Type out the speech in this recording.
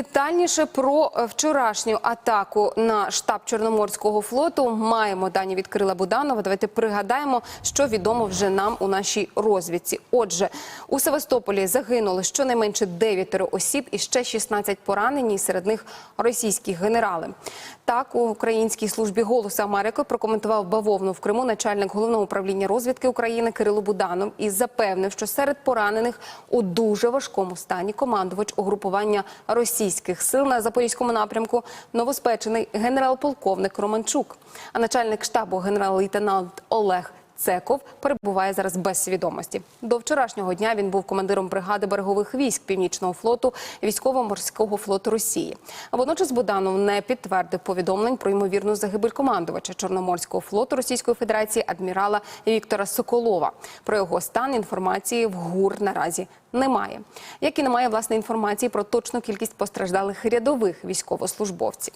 Детальніше про е, вчорашню атаку на штаб Чорноморського флоту маємо дані від Крила Буданова. Давайте пригадаємо, що відомо вже нам у нашій розвідці. Отже, у Севастополі загинули щонайменше 9 осіб і ще 16 поранені, серед них російські генерали. Так, у українській службі голосу Америки прокоментував бавовну в Криму начальник головного управління розвідки України Кирило Буданов і запевнив, що серед поранених у дуже важкому стані командувач угрупування російських сил на запорізькому напрямку новоспечений генерал-полковник Романчук. А начальник штабу генерал-лейтенант Олег Цеков перебуває зараз без свідомості. До вчорашнього дня він був командиром бригади берегових військ Північного флоту військово-морського флоту Росії. Водночас Буданов не підтвердив повідомлень про ймовірну загибель командувача Чорноморського флоту Російської Федерації адмірала Віктора Соколова. Про його стан інформації в ГУР наразі немає. Як і немає власне інформації про точну кількість постраждалих рядових військовослужбовців.